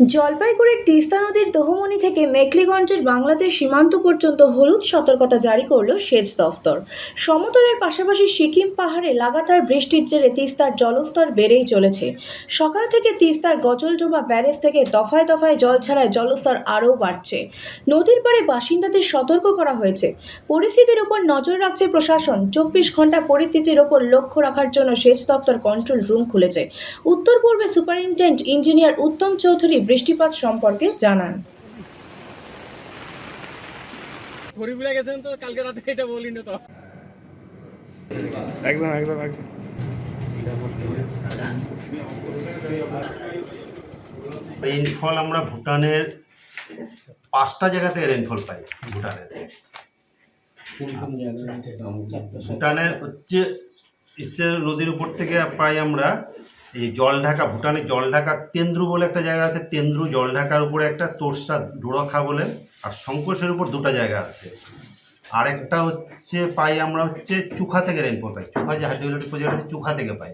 জলপাইগুড়ির তিস্তা নদীর দোহমনি থেকে মেখলিগঞ্জের বাংলাদেশ সীমান্ত পর্যন্ত হলুদ সতর্কতা জারি করল সেচ দফতর। সমতলের পাশাপাশি সিকিম পাহাড়ে লাগাতার বৃষ্টির জেরে তিস্তার জলস্তর বেড়েই চলেছে। সকাল থেকে তিস্তার গজলডোবা ব্যারেজ থেকে দফায় দফায় জল ছাড়ায় জলস্তর আরও বাড়ছে। নদীর পাড়ে বাসিন্দাদের সতর্ক করা হয়েছে। পরিস্থিতির উপর নজর রাখছে প্রশাসন। চব্বিশ ঘণ্টা পরিস্থিতির ওপর লক্ষ্য রাখার জন্য সেচ দফতর কন্ট্রোল রুম খুলেছে। উত্তর পূর্বে সুপারিনটেন্ডেন্ট ইঞ্জিনিয়ার উত্তম চৌধুরী বৃষ্টিপাত সম্পর্কে জানান। গেছেন তো কালকে রাতে এটা বলিনি তো। একদম একদম একদম। রেইনফল আমরা ভুটানের পাঁচটা জায়গা থেকে রেইনফল পাই ভুটানের। ভুটানের হচ্ছে ইচ্ছে নদীর উপর থেকে প্রায় আমরা এই জলঢাকা, ভুটানের জলঢাকা, তেন্দ্রু বলে একটা জায়গা আছে, তেন্দ্রু জল ঢাকার উপরে একটা তোরসা ডোরখা বলে, আর শঙ্কোষের উপর দুটো জায়গা আছে। আরেকটা হচ্ছে পাই আমরা হচ্ছে চুখা থেকে রেনপো পাই। চুখা যে হাইড্রোইলেক্ট্রিক প্রজেক্ট আছে, চুখা থেকে পাই।